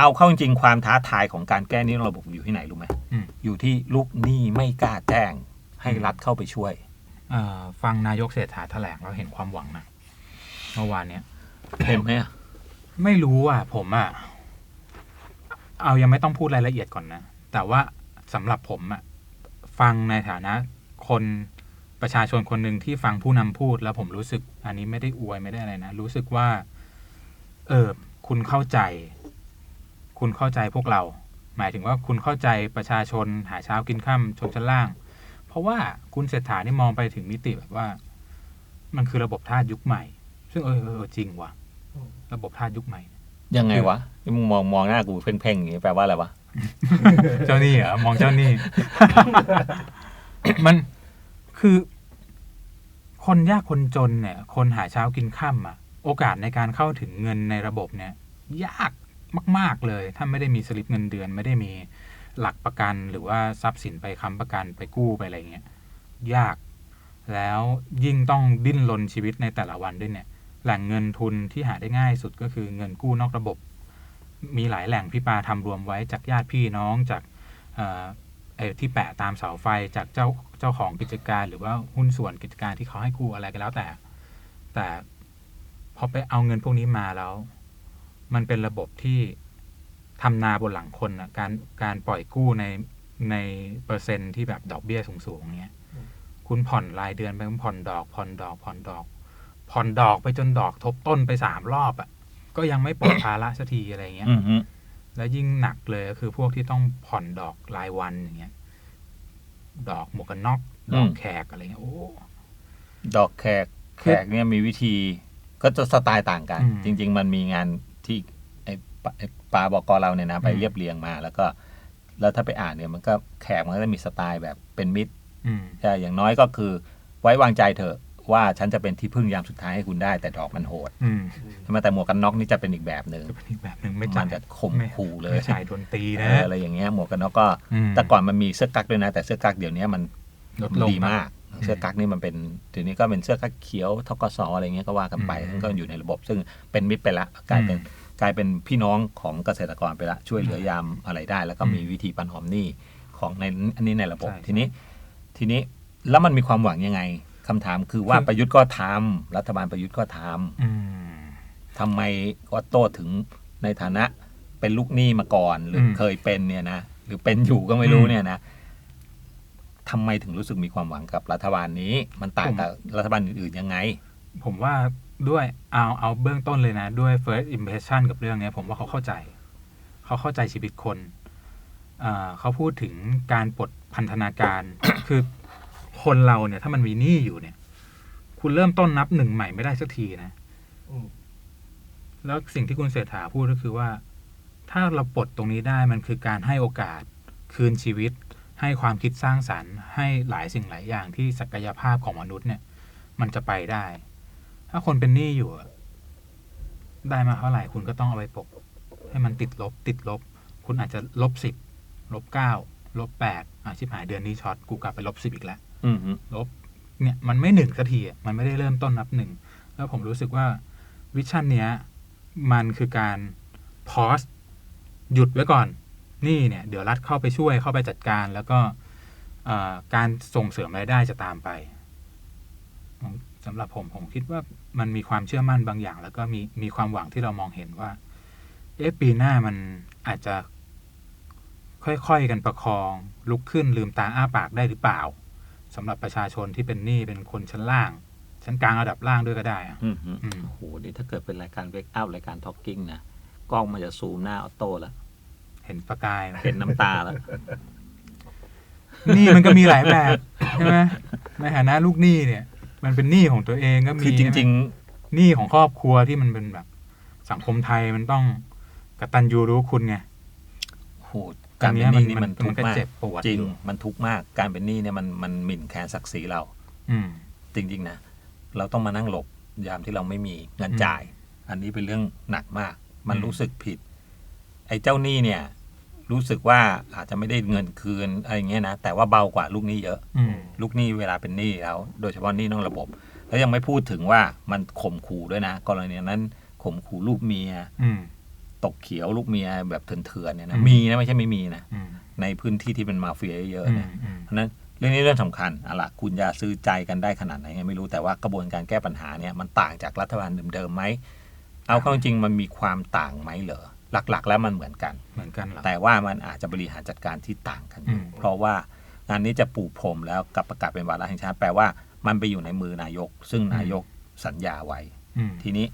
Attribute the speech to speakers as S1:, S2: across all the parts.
S1: เอาเข้าจริงๆความท้าทายของการแก้หนี้นอกระบบอยู่ที่ไหนรู้ไหม
S2: อืม
S1: อยู่ที่ลูกหนี้ไม่กล้าแจ้ง ให้รัฐเข้าไปช่วย
S2: เอ่อฟังนายกเศรษฐาแถลงแล้วเห็นความหวังนะเมื่อวานเนี้ย
S1: เห็นไหมอะ
S2: ไม่รู้อะผมอะ เอายังไม่ต้องพูดรายละเอียดก่อนนะ แต่ว่าสำหรับผมอะ ฟังในฐานะคนประชาชนคนหนึ่งที่ฟังผู้นำพูดแล้วผมรู้สึก อันนี้ไม่ได้อวยไม่ได้อะไรนะ รู้สึกว่า เออ คุณเข้าใจ คุณเข้าใจพวกเรา หมายถึงว่าคุณเข้าใจประชาชนหาเช้ากินข้ามชนชั้นล่าง เพราะว่าคุณเศรษฐานี่มองไปถึงมิติแบบว่า มันคือระบบทาสยุคใหม่ ซึ่งเออเออเออจริงว่ะ ระบบทาสยุคใหม่
S1: ยังไงวะนี่มึงมองมองหน้ากูเพ่งๆอย่างนี้แปลว่าอะไรวะ
S2: เจ้าหนี้เหรอมองเจ้าหนี้มันคือ คนยากคนจนเนี่ย คนหาเช้ากินค่ำอะ โอกาสในการเข้าถึงเงินในระบบเนี่ย ยาก มาก ๆเลย ถ้าไม่ได้มีสลิปเงินเดือน ไม่ได้มีหลักประกันหรือว่าทรัพย์สินไปค้ำประกันไปกู้ไปอะไรเงี้ยยาก แล้วยิ่งต้องดิ้นรนชีวิตในแต่ละวันด้วยเนี่ย แหล่งเงินทุนที่หาได้ง่ายสุดก็คือเงินกู้นอกระบบ มีหลายแหล่งพี่ปาทำรวมไว้จากญาติพี่น้องจากเอ่อไอ้ที่แปะตามเสาไฟจากเจ้าเจ้าของกิจการ หรือว่าหุ้นส่วนกิจการที่เขาให้กู้อะไรก็แล้วแต่ แต่พอไปเอาเงินพวกนี้มาแล้ว มันเป็นระบบที่ทำนาบนหลังคนนะการการปล่อยกู้ในในเปอร์เซ็นต์ที่แบบดอกเบี้ยสูงๆเนี้ย คุณผ่อนรายเดือนไปผ่อนดอกผ่อนดอกผ่อนดอกผ่อนดอกไปจนดอกทบต้นไปสามรอบอะ ก็ยังไม่ปลดภาระสักทีอะไรเงี้ย
S1: อือฮึ
S2: แล้วยิ่งหนักเลยก็คือพวกที่ต้องผ่อนดอกรายวันอย่างเงี้ย ดอกหมวกกันน็อกดอกแขกอะไรเงี้ยโอ้
S1: ดอกแขกแขกเนี่ยมีวิธีก็จะสไตล์ต่างกัน
S2: อืม
S1: จริง ๆ มันมีงาน ที่ไอ้ปาไอ้ปาบอกเราเนี่ยนะไป
S2: อืม
S1: เรียบเรียงมา แล้วก็ แล้วถ้าไปอ่านเนี่ยมันก็แขกมันก็จะมีสไตล์แบบเป็นมิตร
S2: อืม
S1: ใช่อย่างน้อยก็คือ ไว้วางใจเถอะว่าฉันจะเป็นที่พึ่งยามสุดท้ายให้คุณได้ แต่ดอกมันโหด
S2: อืม
S1: ใช่ไหมแต่หมวกกันน็อกนี่จะเป็นอีกแบบหนึ่ง
S2: จะเป็นอีกแบบหนึ่งไม่
S1: มั
S2: จ่านย
S1: จะข่ม
S2: ไม่
S1: ขู่เลย
S2: ไม่จ่ายโดนตี
S1: เอ
S2: นะ
S1: ออะไรอย่างเงี้ยหมวกกันน็อกก็
S2: ม
S1: แต่ก่อนมันมีเสื้อกั๊กด้วยนะ แต่เสื้อกั๊กเดี๋ยวนี้มัน
S2: ลดลง
S1: ดีมาก เสื้อกั๊กนี่มันเป็นเดี๋ยวนี้ก็เป็นเสื้อกั๊กเขียวทกสอะไรเงี้ยก็ว่ากันไป
S2: อืม
S1: ซึ่งก็อยู่ในระบบซึ่งเป็นมิตรไปละกลายเป็น
S2: อืม
S1: กลายเป็นพี่น้องของเกษตรกรไปละช่วยเหลือยามอะไรได้ แล้วก็
S2: อืม
S1: มีวิธีปันหอมหนี้ของในอันนี้ในระบบ
S2: ใช่
S1: ทีนี้ ทีนี้แล้วมันมีความหวังยังไงคำถามคือว่า
S2: คือ
S1: ประยุทธ์ก็ทำรัฐบาลประยุทธ์ก็ทำ
S2: อืม
S1: ทำไมออตโต้ถึงในฐานะเป็นลูกหนี้มาก่อน หรืออ
S2: ม
S1: เคยเป็นเนี่ยนะหรือเป็นอยู่ก็ไม่รู้
S2: อืม
S1: เนี่ยนะทำไมถึงรู้สึกมีความหวังกับรัฐบาลนี้ มันต่างกับรัฐบาลอื่นๆยังไง
S2: ผมว่า ด้วยเอาเอาเบื้องต้นเลยนะ ด้วย first impression กับเรื่องเนี้ยผมว่าเขาเข้าใจ เขาเข้าใจชีวิตคนอ่าเขาพูดถึงการปลดพันธนาการ คือคนเราเนี่ย ถ้ามันมีหนี้อยู่เนี่ย คุณเริ่มต้นนับหนึ่งใหม่ไม่ได้สักทีนะ
S3: อืม
S2: แล้วสิ่งที่คุณเศรษฐาพูดก็คือว่า ถ้าเราปลดตรงนี้ได้มันคือการให้โอกาสคืนชีวิต ให้ความคิดสร้างสรรค์ ให้หลายสิ่งหลายอย่างที่ศักยภาพของมนุษย์เนี่ย มันจะไปได้ ถ้าคนเป็นหนี้อยู่อะได้มาเท่าไหร่คุณก็ต้องเอาไปปก ให้มันติดลบ ติดลบ คุณอาจจะลบสิบลบเก้าลบแปดอะชิบหายเดือนนี้ช็อตกูกลับไปลบสิบอีกแล้ว
S1: อืมฮึ
S2: ลบ เนี่ย มันไม่หนึ่งสักทีอะมันไม่ได้เริ่มต้นนับหนึ่งแล้วผมรู้สึกว่าวิชั่นเนี้ย มันคือการพอสหยุดไว้ก่อน นี่เนี่ย เดี๋ยวรัฐเข้าไปช่วยเข้าไปจัดการ แล้วก็เอ่อการส่งเสริมรายได้จะตามไปผม สำหรับผมผมคิดว่ามันมีความเชื่อมั่นบางอย่าง แล้วก็มีมีความหวังที่เรามองเห็นว่า เอ๊ะปีหน้ามันอาจจะ ค่อยๆกันประคอง ลุกขึ้นลืมตาอ้าปากได้หรือเปล่าสำหรับประชาชนที่เป็นหนี้เป็นคนชั้นล่าง ชั้นกลางระดับล่างด้วยก็ได้อะ
S1: อืมฮึ
S2: อืม
S1: โอ้โหนี่ถ้าเกิดเป็นรายการเวกอัพรายการทอ l กิ้งนะกล้องมันจะซูมหน้าออโต้แล้ว
S2: เห็นประกายไหม
S1: เห็นน้ำตาแล้ว
S2: หนี้มันก็มีหลายแบบใช่ไหมในฐานะลูกหนี้เนี่ย มันเป็นหนี้ของตัวเองก็มี
S1: คือจริง
S2: ๆหนี้ของครอบครัวที่มันเป็นแบบ สังคมไทยมันต้องกตัญญูรู้คุณไง
S1: ๆโอ้โหการเป็นหนี้นี่มันทุกข์
S2: ก็
S1: มาก
S2: เจ็บปวด
S1: จริง
S2: อยู่
S1: มันทุกข์มาก การเป็นหนี้เนี่ยมันมันหมิ่นแคลนศักดิ์ศรีเรา
S2: อืม
S1: จริง ๆ นะ เราต้องมานั่งหลบยามที่เราไม่มีเงิน
S2: อืม
S1: จ่าย อันนี้เป็นเรื่องหนักมาก มัน
S2: อืม
S1: รู้สึกผิด ไอ้เจ้าหนี้เนี่ย รู้สึกว่าอาจจะไม่ได้เงินคืนอะไรอย่างเงี้ยนะ แต่ว่าเบากว่าลูกหนี้เยอะ
S2: อืม
S1: ลูกหนี้เวลาเป็นหนี้แล้ว โดยเฉพาะหนี้นอกระบบ แล้วยังไม่พูดถึงว่ามันข่มขู่ด้วยนะกรณีนั้นข่มขู่ลูกเมีย
S2: อืม
S1: ตกเขียวลูกเมียแบบเถื่อนๆเนี่ยนะ
S2: อืม
S1: มีนะไม่ใช่ไม่มีนะ
S2: อืม
S1: ในพื้นที่ที่เป็นมาเฟียเยอะ
S2: อื
S1: ๆเนี่ย
S2: มอืม
S1: เพราะฉะนั้นเรื่องนี้เรื่องสำคัญอะล่ะคุณจะซื้อใจกันได้ขนาดไหนไงไม่รู้แต่ว่ากระบวนการแก้ปัญหาเนี่ยมันต่างจากรัฐบาลเดิมๆไหมเอาเข้าจริงๆมันมีความต่างไหมเหรอ หลักๆ แล้วมันเหมือนกัน
S2: เหมือนกันเหรอ
S1: แต่ว่ามันอาจจะบริหารจัดการที่ต่างกันอยู่
S2: อืม
S1: เพราะว่างานนี้จะปูพรมแล้วกับประกาศเป็นวาระแห่งชาติแปลว่ามันไปอยู่ในมือนายก ซึ่งนายกสัญญาไว้
S2: อืม
S1: ทีนี้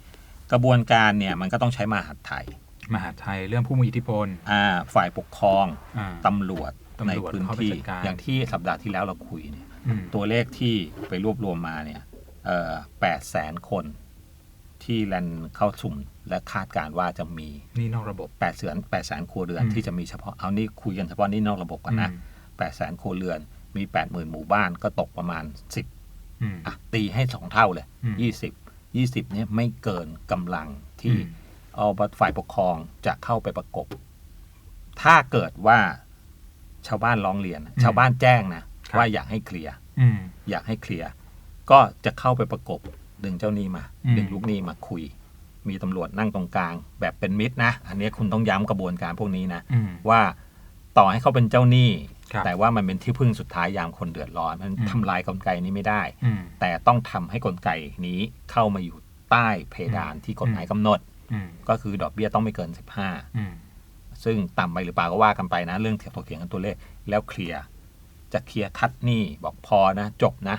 S1: กระบวนการเนี่ยมันก็ต้องใช้มหาดไทย
S2: มหาดไทยเรื่องผู้มีอิทธิพล
S1: อ่าฝ่ายปกครอง
S2: อ่า
S1: ตำรวจ
S2: ตำรวจ
S1: ในพื้น
S2: เข้าไป
S1: ที่
S2: จัดการ
S1: อย่างที่สัปดาห์ที่แล้วเราคุยเนี่ย
S2: อืม
S1: ตัวเลขที่ไปรวบรวมมาเนี่ยแปดแสนคน ที่แลนเข้าสุ่มและคาดการณ์ว่าจะมี
S2: นี่นอกระบบ
S1: 8ปดแสนแปดแสนครัวเรือน
S2: อืม
S1: ที่จะมีเฉพาะเอานี่คุยกันเฉพาะนี่นอกระบบก่อนนะ
S2: อืม
S1: แปดแสนครัวเรือน มีแปดหมื่นหมู่บ้านก็ตกประมาณสิบ
S2: อืม
S1: อะตีให้สองเท่าเลย
S2: อืม
S1: ยี่สิบยี่สิบเนี่ยไม่เกินกำลังที่
S2: อืม
S1: เอาฝ่ายปกครองจะเข้าไปประกบ ถ้าเกิดว่าชาวบ้านร้องเรียน ชาวบ้านแจ้งนะว่าอยากให้เคลียร์
S2: อืม
S1: อยากให้เคลียร์ก็จะเข้าไปประกบ ดึงเจ้าหนี้มา
S2: อืม
S1: ดึงลูกหนี้มาคุย มีตำรวจนั่งตรงกลาง แบบเป็นมิตรนะ อันนี้คุณต้องย้ำกระบวนการพวกนี้นะ
S2: อืม
S1: ว่าต่อให้เขาเป็นเจ้าหนี้
S2: ครับ
S1: แต่ว่ามันเป็นที่พึ่งสุดท้ายยามคนเดือดร้อน มัน
S2: อืม
S1: ทำลายกลไกนี้ไม่ได้
S2: อืม
S1: แต่ต้องทำให้กลไกนี้เข้ามาอยู่ใต้เพดาน
S2: อืม
S1: ที่กฎหมายกำหนด
S2: อืม
S1: ก็คือดอกเบี้ยต้องไม่เกิน
S2: อืม
S1: 15 ซึ่งต่ำไปหรือเปล่าก็ว่ากันไปนะ เรื่องเถียงถกเถียงกันตัวเลขแล้วเคลียร์จะเคลียร์คัดหนี้บอกพอนะ จบนะ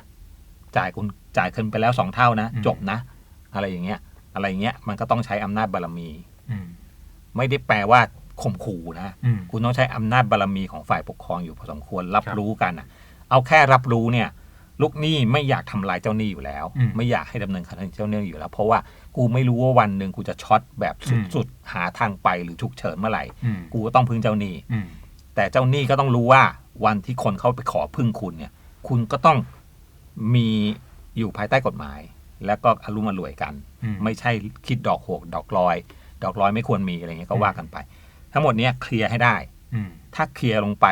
S1: จ่ายคุณ จ่ายคืนไปแล้วสองเท่านะ
S2: อืม
S1: จบนะ อะไรอย่างเงี้ย อะไรอย่างเงี้ยมันก็ต้องใช้อำนาจบารมี
S2: อืม
S1: ไม่ได้แปลว่าข่มขู่นะ
S2: อืม
S1: คุณต้องใช้อำนาจบารมีของฝ่ายปกครองอยู่พอสมควรรับ
S2: ครับ
S1: รู้กันนะเอาแค่รับรู้เนี่ย ลูกหนี้ไม่อยากทำลายเจ้าหนี้อยู่แล้ว
S2: อืม
S1: ไม่อยากให้ดำเนินคดีเจ้าหนี้อยู่แล้ว เพราะว่ากูไม่รู้ว่าวันหนึ่งกูจะช็อตแบบ
S2: อืม
S1: สุดๆหาทางไปหรือฉุกเฉินเมื่อไหร่
S2: อืม
S1: กูก็ต้องพึ่งเจ้าหนี้
S2: อืม
S1: แต่เจ้าหนี้ก็ต้องรู้ว่าวันที่คนเข้าไปขอพึ่งคุณเนี่ย คุณก็ต้องมี อยู่ภายใต้กฎหมาย แล้วก็อารมอรวยกัน
S2: อืม
S1: ไม่ใช่คิดดอกโหกดอกลอย ดอกลอยไม่ควรมีอะไรเงี้ยก็
S2: อืม
S1: ว่ากันไป ทั้งหมดเนี้ยเคลียร์ให้ได้
S2: อืม
S1: ถ้าเคลียร์ลงไป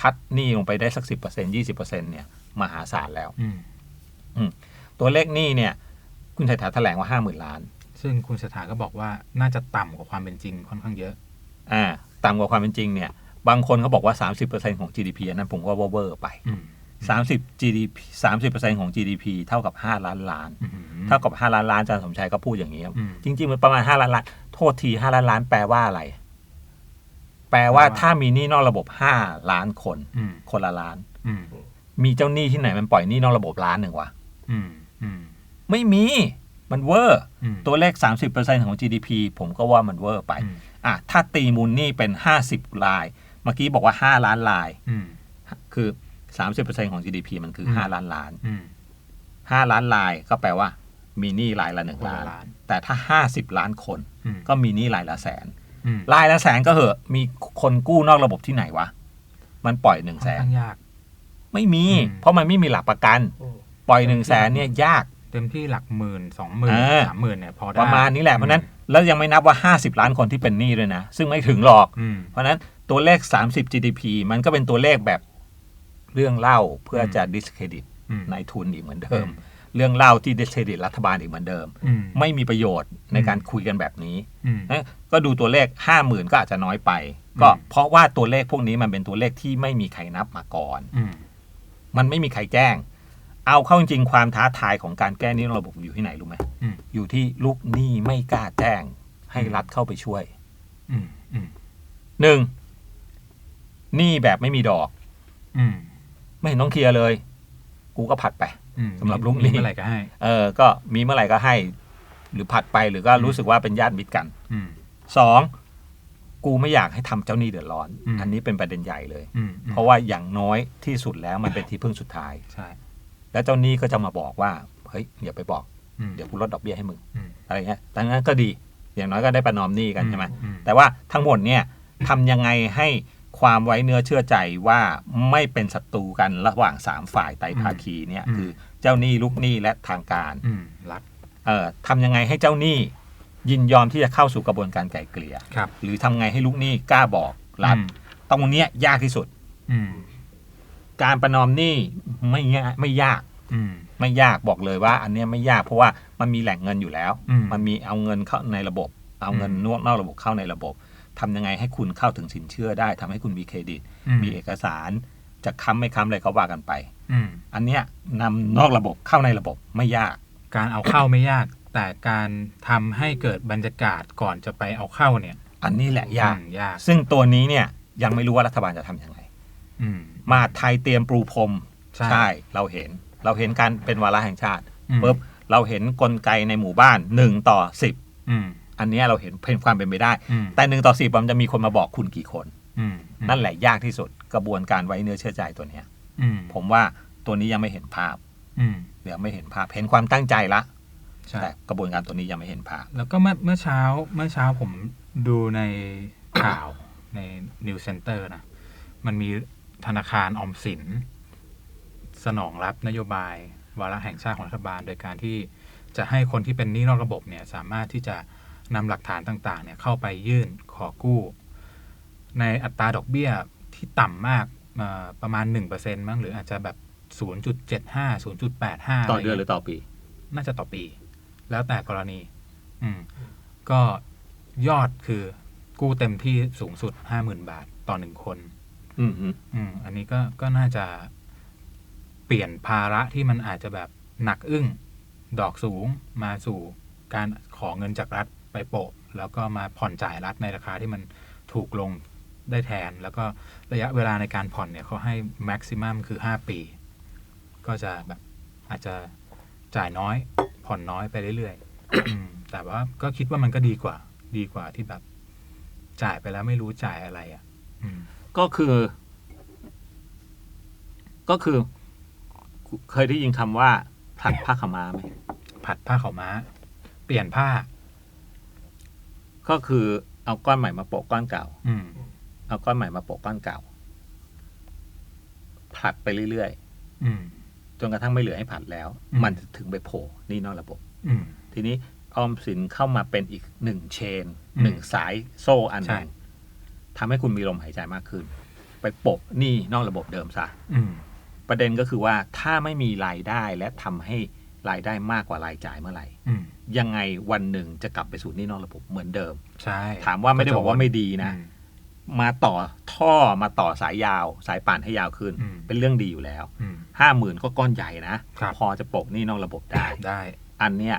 S1: คัดหนี้ลงไปได้สักสิบเปอร์เซ็นยี่สิบเปอร์เซ็นเนี่ยมหาศาลแล้ว
S2: อืม
S1: ตัวเลขหนี้เนี่ย คุณเศรษฐาแถลงว่าห้าหมื่นล้าน
S2: ซึ่งคุณสถาก็บอกว่าน่าจะต่ำกว่าความเป็นจริงค่อนข้างเยอะ
S1: อ่า ต่ำกว่าความเป็นจริงเนี่ย บางคนเขาบอกว่า30%ของ GDP อันนั้นผมว่าเวอร์ไป
S2: อืม
S1: 30 GDP 30%ของ GDP เท่ากับ 5 ล้านล้าน
S2: อืม
S1: เท่ากับ 5 ล้านล้านอาจารย์สมชัยก็พูดอย่างนี้ครับ
S2: อืม
S1: จริง ๆ มันประมาณ 5 ล้านล้าน โทษที 5 ล้านล้านแปลว่าอะไร แปลว่า
S2: แปลว่า
S1: ถ้ามีหนี้นอกระบบ 5 ล้านคน
S2: อืม
S1: คนละล้าน
S2: อืม
S1: มีเจ้าหนี้ที่ไหนมันปล่อยหนี้นอกระบบล้านหนึ่งวะ
S2: อืมอืม
S1: ไม่มี มันเวอร์
S2: อืม
S1: ตัวเลข 30%ของ GDP ผมก็ว่ามันเวอร์ไป
S2: อืม
S1: อะ ถ้าตีมูลหนี้เป็น 50 ลาย เมื่อกี้บอกว่า 5 ล้านลาย
S2: อืม
S1: คือ 30%ของ GDP มันคือ
S2: อืม
S1: 5ล้านล้าน
S2: อืม
S1: 5ล้านลายก็แปลว่า มีหนี้รายละหนึ่ง
S2: คนละ
S1: ล้าน
S2: ล้าน
S1: แต่ถ้า 50 ล้านคน
S2: อืม
S1: ก็มีหนี้รายละแสน
S2: อืม
S1: รายละแสนก็เหอะ มีคนกู้นอกระบบที่ไหนวะ มันปล่อยหนึ่ง
S2: ค่อ
S1: แส
S2: น
S1: น
S2: ข้างยาก
S1: ไม่มี
S2: อืม
S1: เพราะมันไม่มีหลักประกัน ปล่อยหนึ่งแสนเนี่ยยาก
S2: เต็มที่หลักหมื่นสองหมื่น
S1: เออ
S2: สามหมื่นเนี่ยพอได้
S1: ประมาณนี้แหละ เพราะฉะนั้นแล้วยังไม่นับว่า 50 ล้านคนที่เป็นหนี้ด้วยนะ ซึ่งไม่ถึงหรอก
S2: อืม
S1: เพราะฉะนั้นตัวเลข 30 GDP มันก็เป็นตัวเลขแบบ เรื่องเล่าเพื่อจะ discredit
S2: อืม
S1: นายทุนอีกเหมือนเดิม เรื่องเล่าที่ discredit รัฐบาลอีกเหมือนเดิม
S2: อืม
S1: ไม่มีประโยชน์ใน
S2: อืม
S1: การคุยกันแบบนี้
S2: อืม
S1: นะก็ดูตัวเลข50,000ก็อาจจะน้อยไป ก็
S2: อืม
S1: เพราะว่าตัวเลขพวกนี้มันเป็นตัวเลขที่ไม่มีใครนับมาก่อน
S2: อืม
S1: มันไม่มีใครแจ้ง เอาเข้าจริงๆความท้าทายของการแก้หนี้นอกระบบอยู่ที่ไหนรู้ไหม
S2: อืม
S1: อยู่ที่ลูกหนี้ไม่กล้าแจ้ง ให้รัฐเข้าไปช่วย
S2: อืมอืม
S1: หนึ่งหนี้แบบไม่มีดอก
S2: อืม
S1: ไม่เห็นต้องเคลียร์เลย กูก็ผัดไป
S2: อืม
S1: สำหรับลูกหนี้
S2: มีเมื่อไหร่ก็ให้
S1: เออก็มีเมื่อไหร่ก็ให้ หรือผัดไปหรือก็รู้สึกว่าเป็นญาติมิตรกัน
S2: อืม
S1: สองกูไม่อยากให้ทำเจ้าหนี้เดือดร้อน
S2: อืม
S1: อันนี้เป็นประเด็นใหญ่เลย
S2: อืม
S1: เพราะว่าอย่างน้อยที่สุดแล้วมันเป็นที่พึ่งสุดท้าย
S2: ใช่
S1: แล้วเจ้าหนี้ก็จะมาบอกว่าเฮ้ยอย่าไปบอก
S2: อืม
S1: เดี๋ยวกูลดดอกเบี้ยให้มึง
S2: อืม
S1: อะไรเงี้ยดังนั้นก็ดี อย่างน้อยก็ได้ประนอมหนี้กันใช่ไหม
S2: อื
S1: แต่ว่าทั้งหมดเนี่ยทำยังไงให้ ความไว้เนื้อเชื่อใจว่าไม่เป็นศัตรูกันระหว่างสามฝ่ายไตรภาคีเนี่ย
S2: อืม
S1: คือเจ้าหนี้ลูกหนี้และทางการ
S2: อืมรัฐ
S1: เอ่อทำยังไงให้เจ้าหนี้ยินยอมที่จะเข้าสู่กระบวนการไกล่เกลี่ย
S2: ครับ
S1: หรือทำไงให้ลูกหนี้กล้าบอกรัฐ
S2: อืม
S1: ตรงเนี้ยยากที่สุด
S2: อืม
S1: การประนอมหนี้ไม่ง่ายไม่ยาก
S2: อืม
S1: ไม่ยากบอกเลยว่า อันเนี้ยไม่ยากเพราะว่ามันมีแหล่งเงินอยู่แล้ว
S2: อืม
S1: มันมีเอาเงินเข้าในระบบ เอาเงินนอกนอกระบบเข้าในระบบ ทำยังไงให้คุณเข้าถึงสินเชื่อได้ทำให้คุณมีเครดิต
S2: อืม
S1: มีเอกสารจะค้ำไม่ค้ำอะไรก็ว่ากันไป
S2: อืม
S1: อันเนี้ยนำนอกระบบเข้าในระบบไม่ยาก
S2: การเอาเข้าไม่ยาก แต่การทำให้เกิดบรรยากาศก่อนจะไปเอาเข้าเนี่ย
S1: อันนี้แหละยาก
S2: อืมยาก
S1: ซึ่งตัวนี้เนี่ยยังไม่รู้ว่ารัฐบาลจะทำยังไง
S2: อืม
S1: มหาดไทยเตรียมปรูพรม
S2: ใช่
S1: เราเห็น เราเห็นการเป็นวาระแห่งชาติ
S2: อืม
S1: ปุ๊บเราเห็นกลไกในหมู่บ้านหนึ่งต่อสิบ
S2: อืม
S1: อันเนี้ยเราเห็นเป็นความเป็นไปได้
S2: อืม
S1: แต่หนึ่งต่อสิบมันจะมีคนมาบอกคุณกี่คน
S2: อืม
S1: นั่นแหละยากที่สุดกระบวนการไว้เนื้อเชื่อใจตัวเนี้ย
S2: อืม
S1: ผมว่าตัวนี้ยังไม่เห็นภาพ
S2: อืม
S1: เดี๋ยวไม่เห็นภาพเห็นความตั้งใจละ
S2: ใช่
S1: แต่กระบวนการตัวนี้ยังไม่เห็นภาพ
S2: แล้วก็เมื่อเมื่อเช้าเมื่อเช้าผมดูในข่าวใน New Center นะมันมีธนาคารออมสิน สนองรับนโยบายวาระแห่งชาติของรัฐบาล โดยการที่จะให้คนที่เป็นหนี้นอกระบบเนี่ย สามารถที่จะ นำหลักฐานต่างๆเนี่ยเข้าไปยื่นขอกู้ ในอัตราดอกเบี้ยที่ต่ำมากเอ่อประมาณ 1%มั้งหรืออาจจะแบบ 0.75 0.85
S1: ต่อเดือนหรือต่อปี
S2: น่าจะต่อปี แล้วแต่กรณี อืม ก็ยอดคือกู้เต็มที่สูงสุดห้าหมื่นบาทต่อหนึ่งคน
S1: อืมฮึ
S2: อืม อันนี้ก็ก็น่าจะเปลี่ยนภาระที่มันอาจจะแบบหนักอึ้ง ดอกสูงมาสู่การขอเงินจากรัฐไป โปะ แล้วก็มาผ่อนจ่ายรัฐในราคาที่มันถูกลงได้แทน แล้วก็ระยะเวลาในการผ่อนเนี่ยเขาให้แม็กซิมัมคือห้าปี ก็จะแบบอาจจะจ่ายน้อย ผ่อนน้อยไปเรื่อยๆอืมแต่ว่าก็คิดว่ามันก็ดีกว่า ดีกว่าที่แบบ จ่ายไปแล้วไม่รู้จ่ายอะไรอะอืม
S1: ก็คือ ก็คือ เคยได้ยินคำว่าผลัดผ้าขาวม้าไหม
S2: ผัดผ้าขาวม้า เปลี่ยนผ้า
S1: ก็คือเอาก้อนใหม่มาโปะก้อนเก่า
S2: อืม
S1: เอาก้อนใหม่มาโปะก้อนเก่าผลัดไปเรื่อย
S2: อืม
S1: ๆจนกระทั่งไม่เหลือให้ผลัดแล้ว
S2: อืม
S1: มันถึงไปโผล่หนี่นอกระบบ
S2: อืม
S1: ทีนี้ออมสินเข้ามาเป็นอีกหนึ่งเชน
S2: อืม
S1: หนึ่งสายโซ่อันห
S2: ใช่
S1: นึ่งทำให้คุณมีลมหายใจมากขึ้น ไปโปะหนี่นอกระบบเดิมซะ
S2: อืม
S1: ประเด็นก็คือว่าถ้าไม่มีรายได้และทำให้ รายได้มากกว่ารายจ่ายเมื่อไหร่
S2: อืม
S1: ยังไงวันหนึ่งจะกลับไปสู่หนี้นอกระบบเหมือนเดิม
S2: ใช่
S1: ถามว่าไม่ได้บอกว่าไม่ดีนะ
S2: อืม
S1: มาต่อท่อมาต่อสายยาว สายป่านให้ยาวขึ้น
S2: อืม
S1: เป็นเรื่องดีอยู่แล้ว
S2: อืม
S1: ห้าหมื่นก็ก้อนใหญ่นะ
S2: ครับ
S1: พอจะโปะหนี้นอกระบบได้
S2: ได้
S1: อันเนี้ย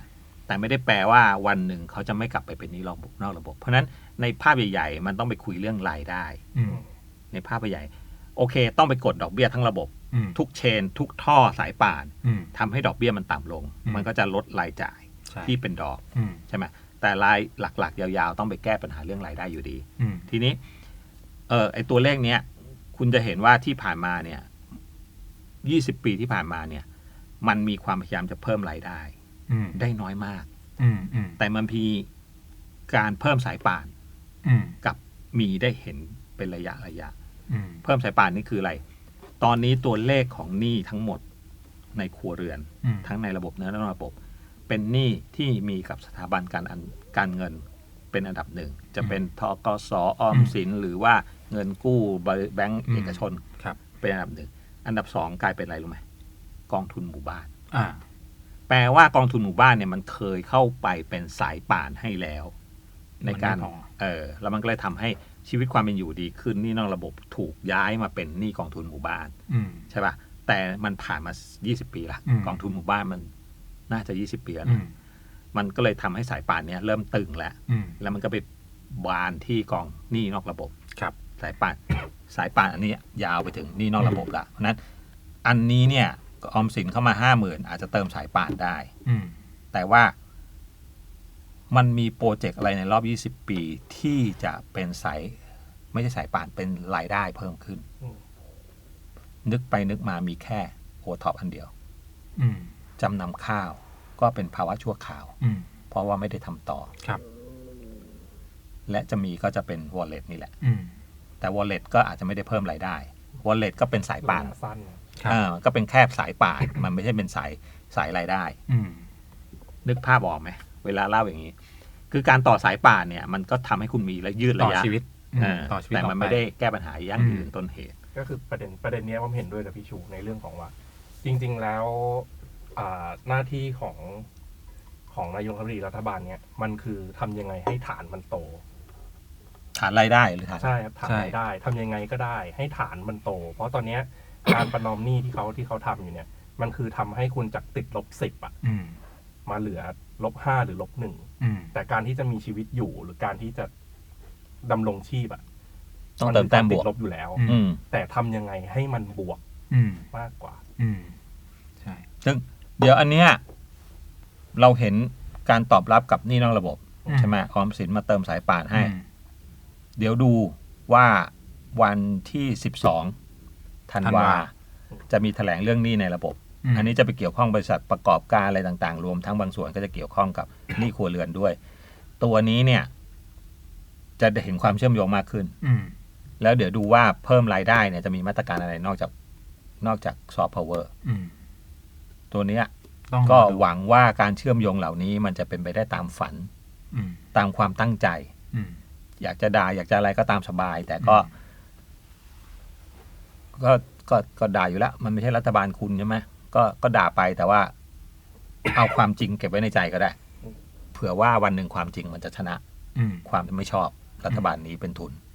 S1: แต่ไม่ได้แปลว่าวันหนึ่งเขาจะไม่กลับไปเป็นหนี้นอกระบบนอกระบบ เพราะฉะนั้นในภาพใหญ่ ๆ มันต้องไปคุยเรื่องรายได้
S2: อืม
S1: ในภาพใหญ่ โอเค ต้องไปกดดอกเบี้ยทั้งระบบ
S2: อืม
S1: ทุกเชน ทุกท่อสายป่าน
S2: อืม
S1: ทำให้ดอกเบี้ยมันต่ำลง
S2: อืม
S1: มันก็จะลดรายจ่าย
S2: ใช่
S1: ที่เป็นดอก
S2: อืม
S1: ใช่ไหมแต่รายหลักๆ ยาวๆ ต้องไปแก้ปัญหาเรื่องรายได้อยู่ดี
S2: อืม
S1: ทีนี้ เออไอตัวเลขเนี้ยคุณจะเห็นว่าที่ผ่านมาเนี่ยยี่สิบปีที่ผ่านมาเนี่ย มันมีความพยายามจะเพิ่มรายได้
S2: อืม
S1: ได้น้อยมาก
S2: อืมอืม
S1: แต่มันมีการเพิ่มสายป่าน
S2: อืม
S1: กับมีได้เห็นเป็นระยะระยะ
S2: อืม
S1: เพิ่มสายป่านนี่คืออะไร ตอนนี้ตัวเลขของหนี้ทั้งหมดในครัวเรือน
S2: อืม
S1: ทั้งในระบบและนอกระบบ เป็นหนี้ที่มีกับสถาบันการอันการเงินเป็นอันดับหนึ่ง จะเป็นทกสออมสินหรือว่าเงินกู้แบงก์
S2: อืม
S1: เอกชน
S2: ครับ
S1: เป็นอันดับหนึ่งอันดับสองกลายเป็นอะไรรู้ไหมกองทุนหมู่บ้าน
S2: อ่า
S1: แปลว่ากองทุนหมู่บ้านเนี่ยมันเคยเข้าไปเป็นสายป่านให้แล้ว ในการ
S2: มันไม่พอ
S1: เออแล้วมันก็เลยทำให้ ชีวิตความเป็นอยู่ดีขึ้นหนี่นอกระบบถูกย้ายมาเป็นหนี้กองทุนหมู่บ้าน
S2: อืม
S1: ใช่ปะแต่มันผ่านมา 20 ปีละ
S2: อืม
S1: กองทุนหมู่บ้านมันน่าจะ 20 ปีแล้ว
S2: อื
S1: นะ
S2: ม
S1: มันก็เลยทำให้สายป่านเนี้ยเริ่มตึงแล้ว
S2: อืม
S1: แล้วมันก็ไปบานที่กองหนี้นอกระบบ
S2: ครับ
S1: สายป่านสายป่านอันนี้ยาวไปถึงหนี้นอกระบบละเพราะฉะนั้นอันนี้เนี่ยออมสินเข้ามาห้าหมื่นอาจจะเติมสายป่านได้
S2: อืม
S1: แต่ว่า มันมีโปรเจกต์อะไรในรอบ 20 ปีที่จะเป็นสายไม่ใช่สายป่านเป็นรายได้เพิ่มขึ้น
S3: อืม
S1: นึกไปนึกมามีแค่โอท็อปอันเดียว
S2: อืม
S1: จำนำข้าวก็เป็นภาวะชั่วคราว
S2: อืม
S1: เพราะว่าไม่ได้ทำต่อ
S2: ครับ
S1: และจะมีก็จะเป็น wallet นี่แหละ
S2: อืม
S1: แต่ wallet ก็อาจจะไม่ได้เพิ่มรายได้ wallet ก็เป็นสายป่าน
S3: สั้น
S2: ครับ
S1: อ่าก็เป็นแค่สายป่านมันไม่ใช่เป็นสายสายรายได้
S2: อืม
S1: นึกภาพออกไหม เวลาเล่าอย่างนี้ คือการต่อสายป่านเนี่ย มันก็ทำให้คุณมีและยืด
S2: ต่
S1: ระ
S2: อยะชีวิตอืม
S1: เออ
S2: ต่อชีวิต
S1: แต่มัน
S2: ต่อป
S1: ไม่ได้แก้ปัญหายั่งยืน
S2: อืม
S1: ต้นเหตุ
S3: ก็คือประเด็นประเด็นเนี้ยผมเห็นด้วยกับพี่ชูในเรื่องของว่า จริง ๆ แล้วอ่าหน้าที่ของของนายกรัฐมนตรีรัฐบาลเนี้ยมันคือทำยังไงให้ฐานมันโต
S1: ฐานรายได้หรือฐาน
S3: ใช่ครับฐาน
S2: ใช่
S3: รายได้ทำยังไงก็ได้ ให้ฐานมันโต เพราะตอนเนี้ยการประนอมหนี้ที่เขาที่เขาทำอยู่เนี่ย มันคือทำให้คุณจากติดลบสิบอะ
S2: อืม
S3: มาเหลือ ลบห้าหรือลบหนึ่ง
S2: อืม
S3: แต่การที่จะมีชีวิตอยู่หรือการที่จะดำรงชีพอะ
S1: ต้องเติมแต้มบวก
S3: นคือารติดลบอยู่แล้ว
S2: อื
S1: อืม
S3: แต่ทำยังไงให้มันบวก
S2: อืม
S3: มากกว่า
S2: อืมใช่
S1: ซึ่งเดี๋ยวอันเนี้ยเราเห็นการตอบรับกับหนี้นอกระบบ
S2: อืม
S1: ใช่ไหมออมสินมาเติมสายป่านให้
S2: อืม
S1: เดี๋ยวดูว่าวันที่สิบสองธัน
S2: ธัน
S1: วา
S2: วา
S1: จะมีแถลงเรื่องหนี้ในระบบ
S2: ม
S1: อันนี้จะไปเกี่ยวข้องบริษัทประกอบการอะไรต่างๆ รวมทั้งบางส่วนก็จะเกี่ยวข้องกับหนี้ครัวเรือนด้วย ตัวนี้เนี่ย จะได้เห็นความเชื่อมโยงมากขึ้น
S2: อืม
S1: แล้วเดี๋ยวดูว่าเพิ่มรายได้เนี่ยจะมีมาตรการอะไรนอกจากนอกจากซอฟต์พาวเวอร์
S2: อืม
S1: ตัวเนี้ย
S2: ต้อง
S1: ก็
S2: ดู
S1: หวังว่าการเชื่อมโยงเหล่านี้มันจะเป็นไปได้ตามฝัน
S2: อืม
S1: ตามความตั้งใจ
S2: อืม
S1: อยากจะด่าอยากจะอะไรก็ตามสบาย แต่ก็ ก็ก็ก็ด่าอยู่แล้ว มันไม่ใช่รัฐบาลคุณใช่ไหม ก็ก็ด่าไปแต่ว่า เอาความจริงเก็บไว้ในใจก็ได้ เผื่อว่าวันหนึ่งความจริงมันจะชนะ
S2: อืม
S1: ความไม่ชอบรัฐบาลนี้เป็นทุน